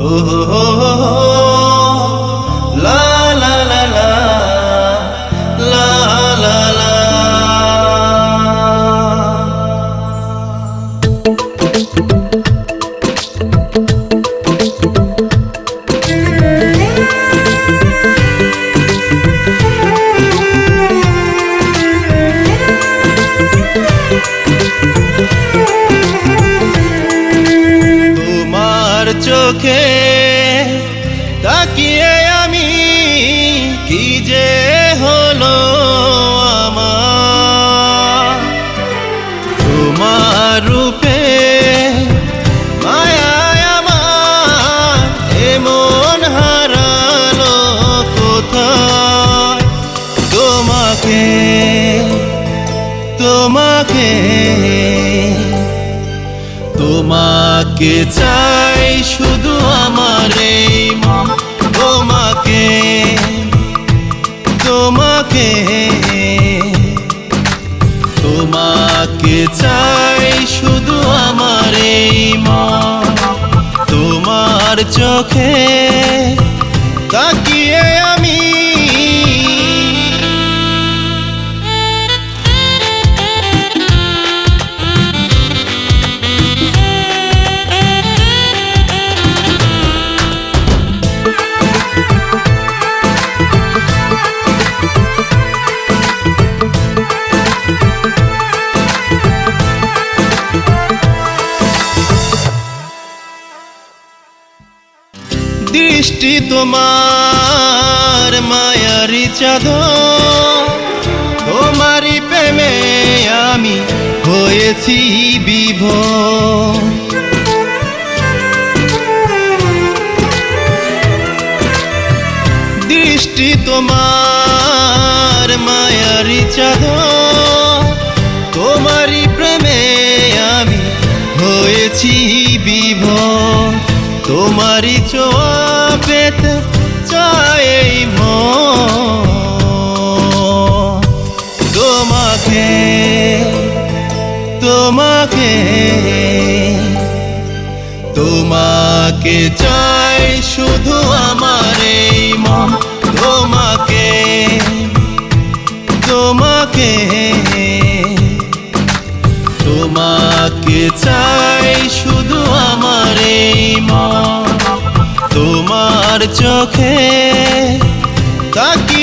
oh. oh, oh, oh চোখে তাকিয়ে আমি কি যে হলো আমার? তোমার রূপে এমন কোথায়? তোমাকে তোমাকে তোমাকে চাই তোমাকে চাই শুধু আমার এই মন। তোমার চোখে তাকিয়ে আমি দৃষ্টি তোমার মায়ারি চাঁদ তোমারই প্রেমে আমি হয়েছি বিভোর। দৃষ্টি তোমার মায়ারি চাঁদ তোমারই প্রেমে আমি হয়েছি বিভোর। তোমারই চাই মন। তোমাকে তোমাকে তোমাকে চাই শুধু আমার এই মন তোমাকে তোমাকে তোমাকে চাই শুধু আমার এই মন চোখে তাকিয়ে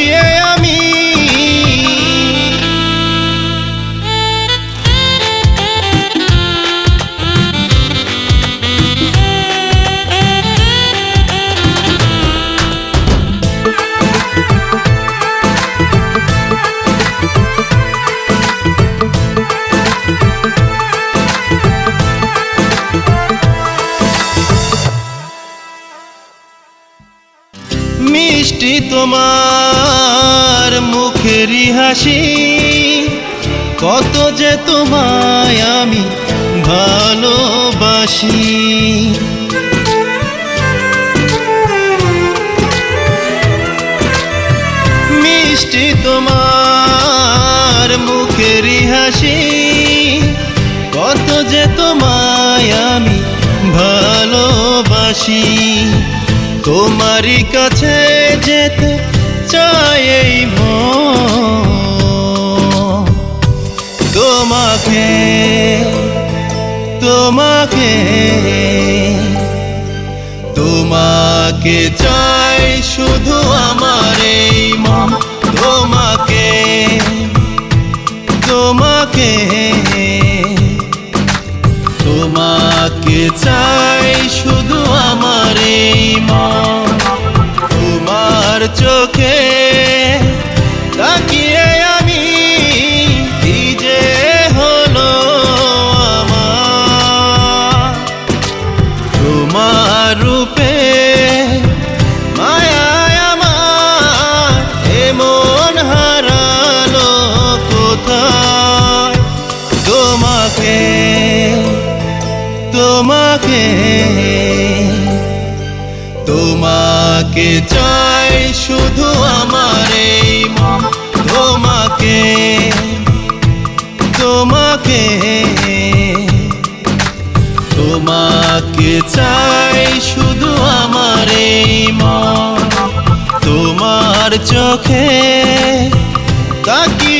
মিষ্টি তোমার মুখেরই হাসি। কত যে তোমায় আমি ভালোবাসি। মিষ্টি তোমার মুখেরই হাসি। কত যে তোমায় আমি ভালোবাসি। তোমারই কাছে যেতে চাই এই। তোমাকে তোমাকে তোমাকে চাই তোমাকে চাই শুধু আমার এই মন। তোমার চোখে তাকিয়ে থাকে তোমাকে চাই শুধু আমার এই মন, তোমাকে তোমাকে তোমাকে চাই শুধু আমার এই মন, তোমার চোখে তাকি